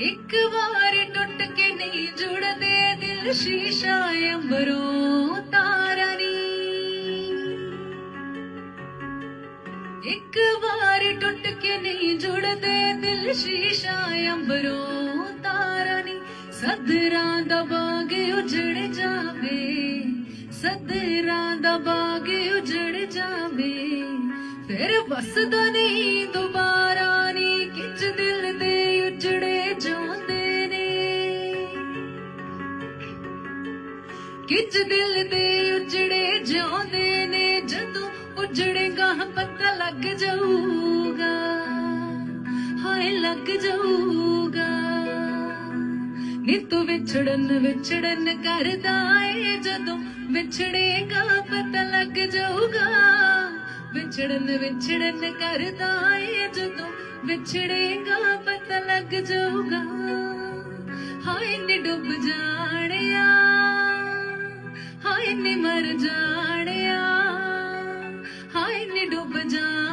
ਇੱਕ ਵਾਰ ਟੁੱਟ ਕੇ ਨਹੀਂ ਜੁੜਦੇ ਦਿਲ ਸ਼ੀਸ਼ਾ ਅੰਬਰੋਂ ਤਾਰਾ ਨੀ। ਇੱਕ ਵਾਰ ਟੁੱਟ ਕੇ ਨਹੀਂ ਜੁੜਦੇ ਦਿਲ ਸ਼ੀਸ਼ਾ ਅੰਬਰੋਂ ਤਾਰਾ ਨੀ। ਸਦਰਾਂ ਦਾ ਬਾਗ ਉਜੜ ਜਾਵੇ, ਸਦਰਾਂ ਦਾ ਬਾਗ ਉਜੜ ਜਾਵੇ। ਫਿਰ ਵਸਦਾ ਨਹੀਂ ਦੁੱਖ ਕਿਚ ਦਿਲ ਦੇ ਉਜੜੇ ਜਿਉਂਦੇ ਨੇ? ਜਦੋਂ ਉਜੜੇਗਾ, ਪਤਾ ਲੱਗ ਜਾਊਗਾ। ਹਾਏ, ਲੱਗ ਜਾਊਗਾ। ਨੀ ਤੂੰ ਵਿਛੜਨ ਵਿਛੜਨ ਕਰਦਾ ਏ। ਜਦੋਂ ਵਿਛੜੇਗਾ, ਪਤਾ ਲੱਗ ਜਾਊਗਾ। ਵਿਛੜਨ ਵਿਛੜਨ ਕਰਦਾ ਏ। ਜਦੋਂ ਵਿਛੜੇਗਾ, ਪਤਾ ਲੱਗ ਜਾਊਗਾ। ਹਾਏ, ਨੀ ਡੁੱਬ ਜਾਣਿਆ। ਜਾਣਿਆ ਹਾਏ ਨੀ ਡੁੱਬ ਜਾ